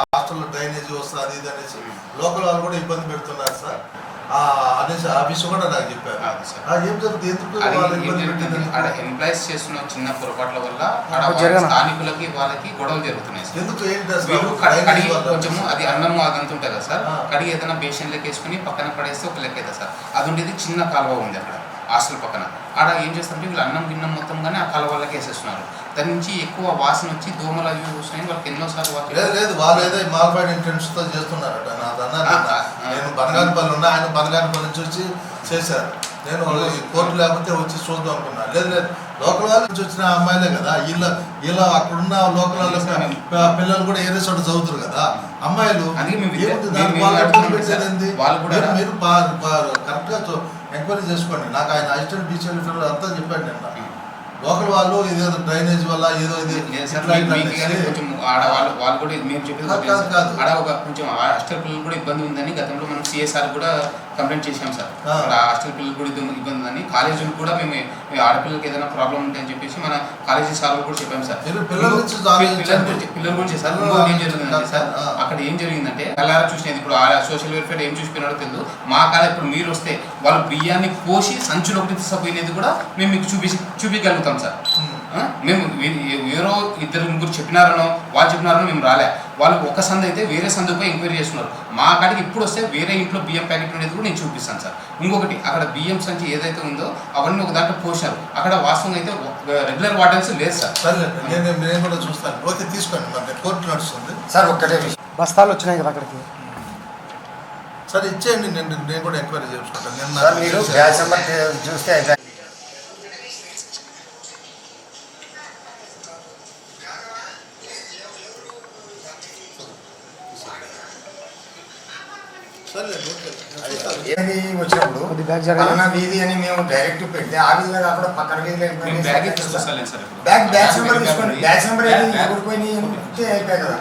హాస్టల్లో డ్రైనేజ్ వస్తుంది ఇది అనేసి లోకల్ వాళ్ళు కూడా ఇబ్బంది పెడుతున్నారు సార్. అనేసి ఆ విషయం కూడా నాకు చెప్పారు. ఏం జరుగుతుంది? ఎందుకు ఎంప్లాయీస్ చేస్తున్న చిన్న పొరపాట్ల వల్ల? స్థానికులకి వాళ్ళకి గొడవలు జరుగుతున్నాయి ఎందుకు ఏంటి? కొంచెము అది అన్నము అదంతా ఉంటుంది కదా సార్. కడిగి ఏదైనా బేషన్లోకి వేసుకుని పక్కన పడేస్తే ఒక లెక్క అవుతుంది సార్. అది ఉండేది చిన్న కాలువ ఉంది అక్కడ హాస్టల్ పక్కన. ఆడ ఏం చేస్తారంటే వీళ్ళు అన్నం గిన్నం మొత్తం కానీ ఆ కాలువలకి వేసేస్తున్నారు. దాని నుంచి ఎక్కువ వాసన వచ్చి దోమలు అవి వస్తున్నాయి వాళ్ళకి ఎన్నోసార్లు లేదు లేదు వాళ్ళు ఏదో మాల్ఫైడ్ ఇంటెన్స్తో చేస్తున్నారట. ఆ, నేను బనగానపల్లి ఉన్నా ఆయన బనగానపల్లి నుంచి వచ్చి చేశారు. నేను కోర్టు లేకపోతే వచ్చి చూద్దాం అనుకున్నా. లేదు లేదు లోకల్ వాళ్ళ నుంచి వచ్చిన అమ్మాయిలే కదా. వీళ్ళ వీళ్ళ అక్కడున్న లోకల్ పిల్లలు కూడా ఏదో చోట చదువుతారు కదా. అమ్మాయిలు మీరు- కరెక్ట్గా ఎంక్వైరీ చేసుకోండి నాకు ఆయన అసిస్టెంట్ బీచ్ అంతా చెప్పాడు నిన్న లోకల్ వాళ్ళు ఇదేదో డ్రైనేజ్ వల్ల ఏదో ఇది. కొంచెం ఆడ వాళ్ళు వాళ్ళు కూడా మేము చెప్పేది కాదు, కాదు. ఆడ ఒక కొంచెం హాస్టల్ పిల్లలు కూడా ఇబ్బంది ఉందని గతంలో మనం సిఎస్ఆర్ కూడా కంప్లైంట్ చేసాం సార్. అక్కడ హాస్టల్ పిల్లలు కూడా ఇబ్బంది ఉందని కాలేజీలు కూడా మేము ఆడపిల్లలకి ఏదైనా ప్రాబ్లం ఉంటాయని చెప్పేసి మన కాలేజీ సార్ కూడా చెప్పాం సార్ పిల్లల. గురించి పిల్లల గురించి సార్ ఏం జరిగిందంటే సార్. అక్కడ ఏం జరిగిందంటే కళ్ళారా చూసినది ఇప్పుడు ఆ సోషల్ వెల్ఫేర్ ఏం చూసిపోయినాడో తెలియదు మా కాడ ఇప్పుడు మీరు వస్తే వాళ్ళు బియ్యాన్ని పోసి సంచులో ఒకటి తీసుకుపోయినది కూడా మేము మీకు చూపించి చూపించగలుగుతాం సార్? మేము ఎవరో ఇద్దరు ముగ్గురు చెప్పినారనో వాళ్ళు చెప్పినారనో మేము రాలే. వాళ్ళు ఒక సంద అయితే వేరే సందుపై ఎంక్వైరీ చేస్తున్నారు. మా కాడికి ఇప్పుడు వస్తే వేరే ఇంట్లో బియ్యం ప్యాకెట్ ఉండేది కూడా నేను చూపిస్తాను సార్. ఇంకొకటి అక్కడ బియ్యం సంచి ఏదైతే ఉందో అవన్నీ ఒక దాంట్లో పోసారు అక్కడ వాస్తవంగా అయితే రెగ్యులర్ వాటర్స్ లేదు సార్. సరే నేను నేను కూడా చూస్తాను. ఓకే తీసుకోండి. మరి కోర్టు నడుస్తుంది. సార్ ఒక్కటే విషయం. బస్తాలు వచ్చినాయి కదా అక్కడికి? సరే ఇచ్చేయండి. నేను నేను కూడా ఎంక్వైరీ చేసుకుంటాను నేను సార్ మీరు బ్యాచ్ నెంబర్ చూస్తే ఏది వచ్చినప్పుడు. పలానా వీధి అని మేము డైరెక్ట్ పెడితే ఆ కాకుండా పక్కన వీధిలో బ్యాగ్ బ్యాచ్ నెంబర్ తీసుకోండి. బ్యాచ్ నెంబర్ ఎవరికి పోయినాయి అంటే అయిపోయి కదా.